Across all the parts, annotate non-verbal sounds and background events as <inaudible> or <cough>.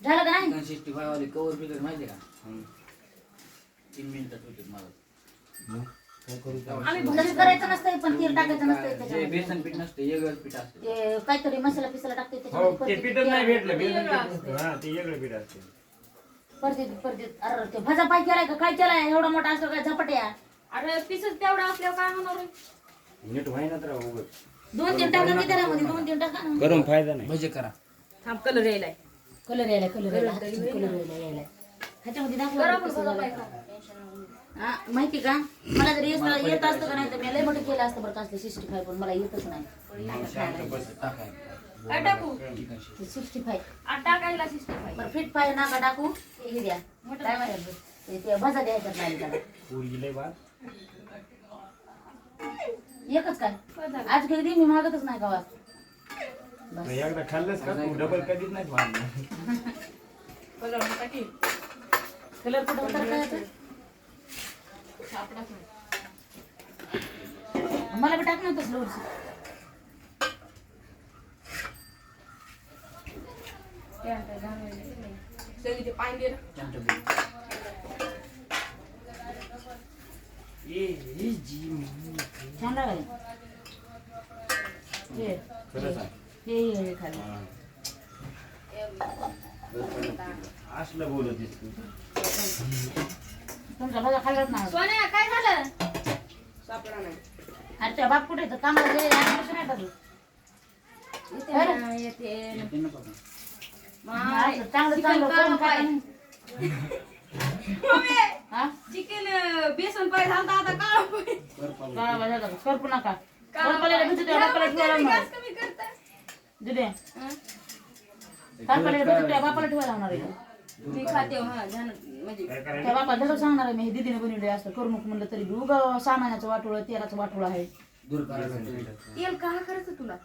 झालं का नाही? सिक्स्टी फाय वाले कवर बिगर माहिती का? तीन मिनिटात होते मला. आम्ही करायचं नसतं पण तेल टाकायचं नसतं जे त्याच्यामध्ये. बेसन पीठ नसतं वेगळंच पीठ असतं. ते काहीतरी मसाला पिसाला टाकते हो त्याच्यामध्ये ते परतीत पीठच नाही तेल- भेटलं ते बेसन वेगळं पीठ हा ते वेगळं पीठ असते. परतीत परतीत अरे ते भजा पाय केलाय का? काय केलाय? एवढा मोठा असतो काय झपट्या. अरे पिसच तेवढा असल्यावर काय होणार? नीट व्हायनात राव उगाच. दोन तीन टाका की त्यामध्ये दोन तीन टाका. ना करून फायदा नाही. भजे करा. थांब कलर यायलाय. कलर यायला कलर यायला हातातून कलर यायला यायला ह्याच्यामध्ये करा दाखवा. हा, माहिती का? मला जर येत येत असतं का नाही तर मी लय मोठं केलं असतं बरं का असलं सिक्स्टी फाय पण मला येतच नाही. काय टाकू? सिक्स्टी फाय टाकायला बरं फिट फाय नाका टाकू. हे द्या काय माहिती भजा द्यायचा नाही त्याला एकच काय? आज कधी मी मागतच नाही गावात एकदा खाल्लंस का? तू डबल कधीच नाही मारणार. कलर कुठं उतर काय मला बी टाक ना तसलं पाणी दे ना. चमचा बीट. ए ए जी मी. छान लागले हे खरं सांग हे हे हे खाली हा. असलं बोलत आहेस तू तुमचा भजा खाल्लाच नाही सोन्या काय झालं सापडा नाही अरे त्या बाप कुठे तर कामाला गेले ऍडमिशन आहे टाकलं येते अरे. ना, येते येते ना बघा. माय. असं चांगलं चिकन चांगलं हा? चिकन बेसन पाय झालता आता काळा टाका. करपू नका. करपाल्याला. भेटू द्या बापाला ठेवायला कमी? करपाल्याला भेटू बापाला ठेवायला आहे. मी खाते हो, हा ध्यान म्हणजे. त्या करायचं? बापा जसं सांगणार आहे मी हे दिदीने बनवले असतं करू नको म्हणलं तरी बी. उगा सामानाचं वाटोळ तेलाचं वाटोळ आहे. दूर करायचं पीठ. तेल का करायचं तुला?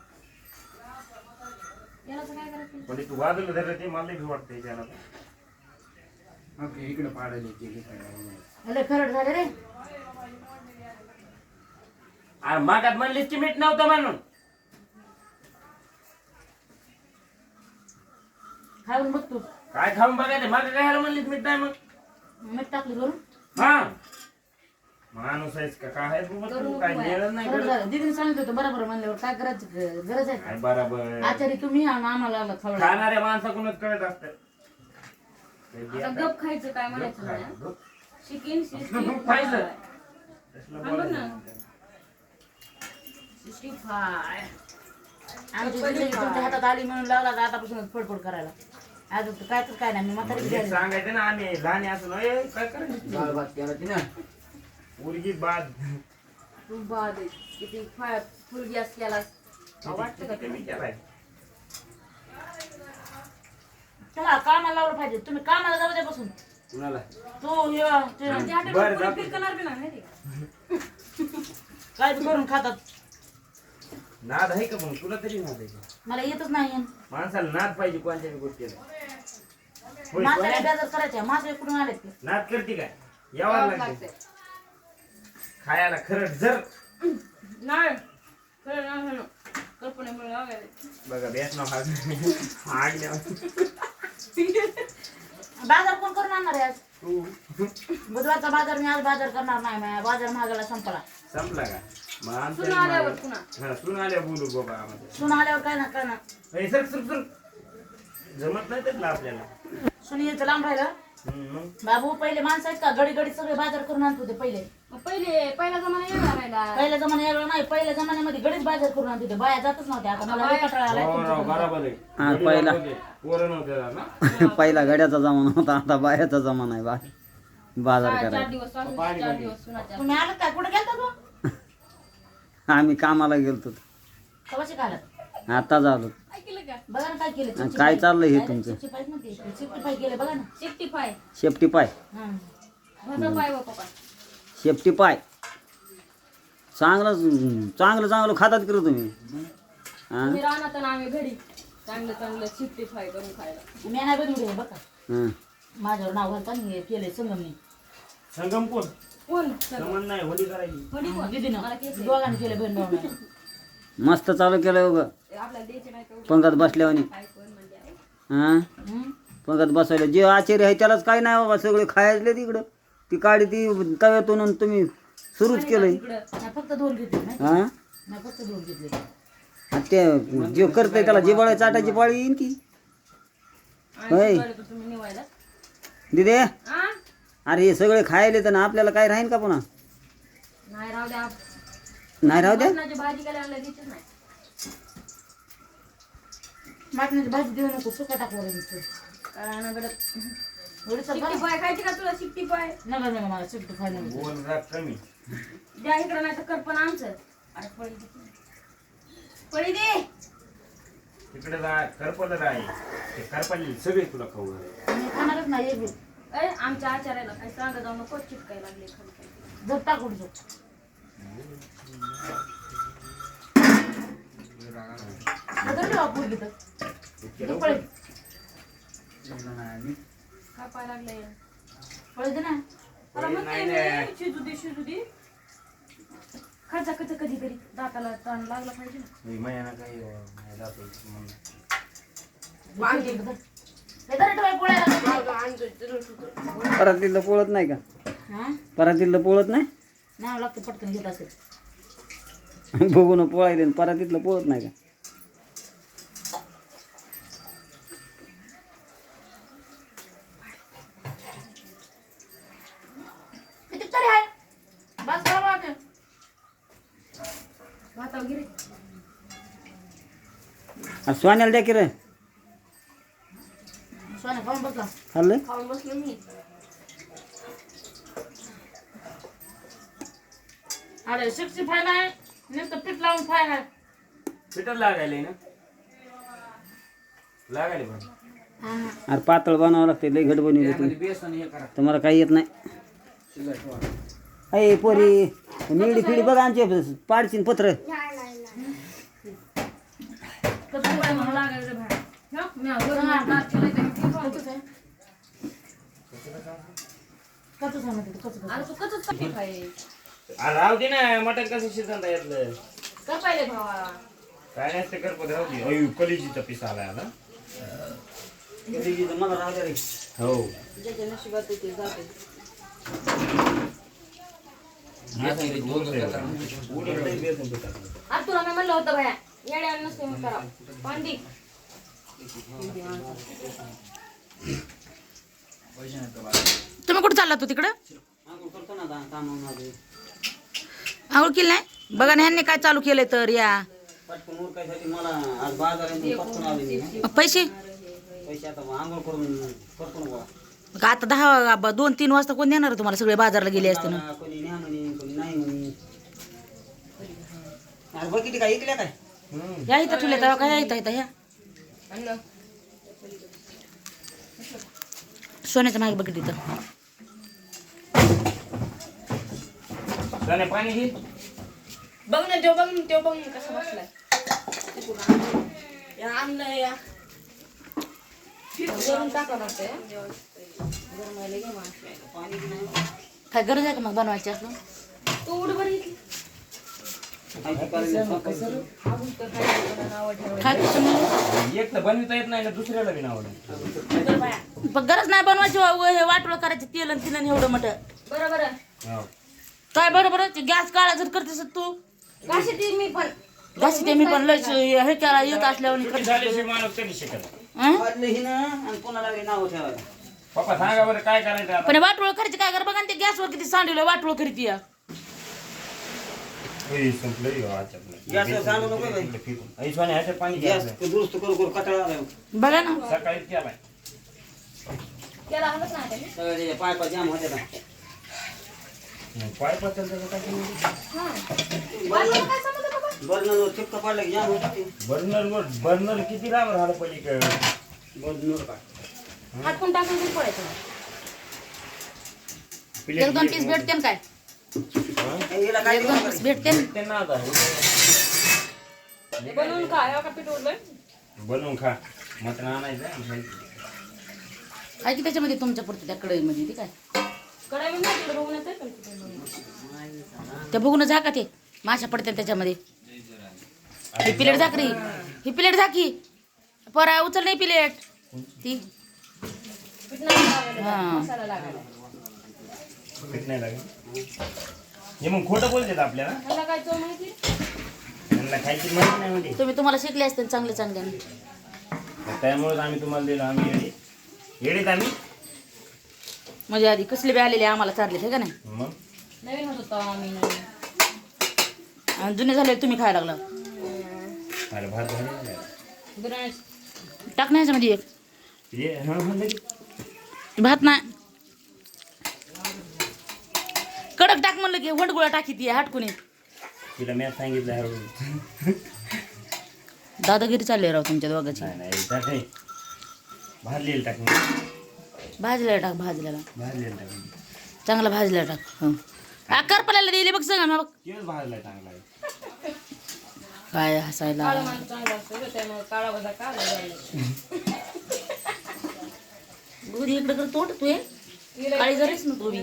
तेलाचं काय करायचं? म्हणजे तू वाजवलं धरलं ते मला लई भीती वाटते त्याला ओके इकडे पाडायला करायला. अरे खरड झाले रे. अरे मागात म्हणलीस की मीठ नव्हतं म्हणून. खाऊन बघ तू. काय खाऊन बघायचं? मागं काय म्हणलीस मीठ नाही मग? मीठ टाकली करून. हा. माणूस आहेस का? काय आहे बाबा तू? काय नेलं नाही खरड करत. झालं. दिदीने सांगितलं होतं बरोबर म्हणल्यावर काय करायचं गरज आहे? काय बराबर. आचारी तुम्ही आणि आम्हाला खाणाऱ्या माणसाकडूनच कळत असत. आता गप खायचं काय म्हणायचं नाही हं? चिकन खायचं. Sixty five. आमची दिदी तुमच्या हातात आली म्हणून लावला का आतापासूनच फडफड करायला? आज तर काय तर काय नाही मी म्हातारी झाली. सांगायचं ना आम्ही लहान असं ना ए, काय करायचं? डाळ भात केला ती ना मुलगी बाद तू बाद. किती फाय फुल गॅस केला वाटतं का कमी केलाय चला कामाला लावलं पाहिजे. तुम्ही कामाला जाऊ दे बसून. कुणाला? तू हे बरं. फिरकणार बी नाही? काय बी करून खातात. नाद आहे का मग? तुला तरी नाद आहे का? मला येतच नाही. माणसाला नाद पाहिजे कोणत्या बी गोष्टीला. होय, मासाला सोन्या? बेजार करायच्या. मासे कुठून आले ते? नाद करते काय? यावं लागते. खायला खरंच जर. नाही. खरं नाही म्हणू. कल्पनेमुळे लागायला. बघा बेस नाव हाग आगल्या बाजार कोण करून आणणार आहे आज? तू. बुधवारचा बाजार मी आज बाजार करणार नाही माझ्या बाजार महागाला संपला. संपला का? मग सुन आल्यावर मागे- पुन्हा हा सुन आल्यावर बोलू बाबा आम्हाला. सुन आल्यावर काय ना काय ना. ए, सर सर सर. जमत नाही त्यातलं आपल्याला. सुन यायचं लांब राहिलं. बाबू पहिले माणसं आहेत का? गडी गडी सगळे बाजार करून आणत होते पहिले. मग पहिले पहिला जमाना वेगळा राहिला पहिल्या जमान्या एवढं नाही. पहिल्या जमान्यामध्ये गडीच बाजार करून आणत होते. बाया जातच नव्हत्या. आता मला लय कंटाळा आलाय हो. बरोबर आहे. हा, पहिला. ना. <laughs> पहिला गड्याचा जमाना होता. आता बायाचा जमाना आहे बा. बाजार चार करायला. दिवस स्वामी, चार दिवस. सुनाच्या तुम्ही आलात काय कुठे गेलता तू? <laughs> आम्ही कामाला गेलतो. कवाशी घालत आता झालो ऐकलं का बघा ना काय केलं. आणि काय चाललंय हे तुमचं? चिप्ची पाय म्हणते. चिप्ची पाय केले बघा ना. सिक्स्टी फाय शेपटी पाय. हं. भजा पाय व पप्पा शेपटी पाय. चांगलं चांगलं चांगलं खातात की रे तुम्ही? हा? तुम्ही राहणार तर आम्ही घरी. चांगलं चांगलं सिक्स्टी फाय करून खायला. मी नाही बनवले बघा. हं. माझ्यावर नाव घालता मी केले संगमने. संगम कोण? कोण? नाही होली करायची. होडी कोण? दिदीनं. मला केस आहे. दोघांनी केले बहीण <laughs> मस्त चालू केलं उगं. का पंगात बसल्यावानी. हा? हं? पंगात बसायला जे आचार्य आहे त्यालाच काय नाही बाबा सगळे खायले तिकडं ती काडी ती तव्यातून तुम्ही सुरूच केलंय. फक्त दोन नाही हा? फक्त दोन ते जे करतंय त्याला जिबाळ्या चाटायची पाळी येईन की. होय. दिदे अरे हे सगळे खायले तर ना आपल्याला काय राहीन का पुन्हा? नाही राहू द्या मटणाची भाजी केल्या आणल्या द्यायचीच नाही. मटणाची भाजी देऊ नको सुका काय ना गडत एवढी सर शिट्टी पाय खायची का तुला? शिट्टी पाय नका नका मला सुट्टी खायला नको. गोल राग कमी द्या इकडं नाही तर कर पण आमचं. अरे पळी दे. पळी दे. तिकडे राय करपल राय ते करपले सगळे तुला खाऊ घाल. मी खाणारच नाही एक बी. अरे आमच्या आचार्याला काही सांगा जाऊ नको चिटकाय लागले खाली. जर टाकून जाऊ बदलली बा पोरगी तर. इतके तू लवकर? पळी. काय पाय लागले पळी दे ना मला पळी म्हणते नाही मी, ना. शिजू दे शिजू दे खायचा कधी कधीतरी दाताला ताण लागला पाहिजे ना काही. हे. परातीला पोळत नाही का हा? परातीला पोळत नाही नाही लागतं पटकन घेत असेल बघून पोळायले आणि परातीतलं पोळत नाही का किती तरी आहे बस करा बा ते. भातावर गिरे आणि सोन्याला द्या की रे. सोन्या खाऊन बसला खाल्लं? खाऊन बसलो मी. अरे शिक्षी फायला आहे. नुसतं पीठ लावून फायला आहे पिठं लागायले ना? लागायले पण. अरे पातळ बनावं लागते लय घट बनवली तुम्ही त्यामध्ये बेसन हे करा. तुम्हाला काही येत नाही. अय पोरी निवडी फिडी बघा आमचे पाडशीन पत्र. कसं काय म्हणून लागायचं बाहेर मी ते आहे? अरे तू कचच कशी खाय राहू दे ना मटण कसं शिजवता यातलं का पाहिले भावा काय नाही ते करपत राहू दे अयो कलिजीचा पिस आलाय आता मला राहू द्या रे हो ज्याच्या नशिबात ते जाते नाही बेसन पिठात. आज तुला मी म्हणलं होतं भया नसते मग. तुम्ही कुठं चालला तू तिकडं? आंघोळ आंघोळ केली नाही बघा ना ह्यांनी काय चालू केलंय तर या. पैसे? पैसे आता दहा ब- दोन तीन वाजता कोण देणार तुम्हाला? सगळे बाजारला गेले असते ना. लावला, कोणी न्या म्हणे कोणी नाही म्हणे. अरे बघ किती काय ऐकल्या काय. या इथं ठेवले तेव्हा काय इथं इथं ह्या अन्न सोन्याच्या मागे बघित इथं त्याने पाणी घे. बघ ना देव बघ देव बघ कसा बसलाय. या आणलंय या. काय गरज आहे का मग बनवायची असं? तू उठ बरं बनविता येत नाही ना दुसऱ्याला बी. पण गरज नाही बनवायची व- हे वाटोळ करायचे तेल आणि तिला एवढं मोठं. बरं बरं हो. काय बरं बरं ते गॅस काळा जर करतेस तू. काशी ती मी पण घासी ते मी पण लय हे केला येत असल्यावर किती झाल्याशिवाय माणूस कधी शिकत हं? वाटलं ही ना आणि कोणाला लागली नाव ठेवायला. पप्पा सांगा बरं काय करायचं आता? पण वाटोळ करायची काय कर बघा ना ते गॅसवर किती सांडलं वाटोळ करीत या. हे नको बाई. पाणी गॅस. दुरुस्त करू करू कटाळा आला बघा ना. सगळे त्याचे पाय पाय जाम होते काय? हा. बाजूला काय बाबा? पाडला की जाम होते बर्नरवर बर्नर किती लांब राहिलं पलीकडे बर्नर का हातकून टाकून एक दोन पीस भेटते काय भेटते बनवून खा हे का पीठ उरलंय बनवून खा. मटण आणायचं आणि खायचं. काय की त्याच्यामध्ये तुमच्या पुरतं त्या कढईमध्ये ते काय कढाई मी म्हटलं बघून. ते बघून झाका ते? माशा पडते त्याच्यामध्ये. ही प्लेट झाकरी ही प्लेट झाकी परा उचल नाही प्लेट. ती. हा. नाही लागेल हे मग खोटं बोलतात आपल्याला. ह्याला काय चव माहिती? त्यांना खायची माहिती नाही म्हणजे. तुम्ही तुम्हाला शिकले असते चांगले चांगल्याने त्यामुळेच आम्ही तुम्हाला दिलं. आम्ही येडे. येडेत आम्ही. म्हणजे आधी कसले बी आलेले आम्हाला चालले हे का नाही? मग? नवीन होत होतो आम्ही. नवीन आणि जुने झाले तुम्ही खायला लागला. अरे भात झाले बिर्याणी टाक नाही ह्याच्यामध्ये एक. ये हा. भात नाही. कडक टाक म्हणलं की वंडगुळा टाकी ती हटकून ये. तिला मी सांगितलं हळूहळू. दादागिरी चालली राव तुमच्या दोघाची. नाही नाही टाक नाही भाजलेलं टाक भाजलेला टाक भाजलेला. भाजलेलं टाक चांगला भाजलेला टाक. हं. आ, करपल्याला दिली बघ सगळं बघ. तेच भाजलाय चांगला आहे. काय हसायला. इकडे कर तोड तू हे काळी जरीस ना तू बी.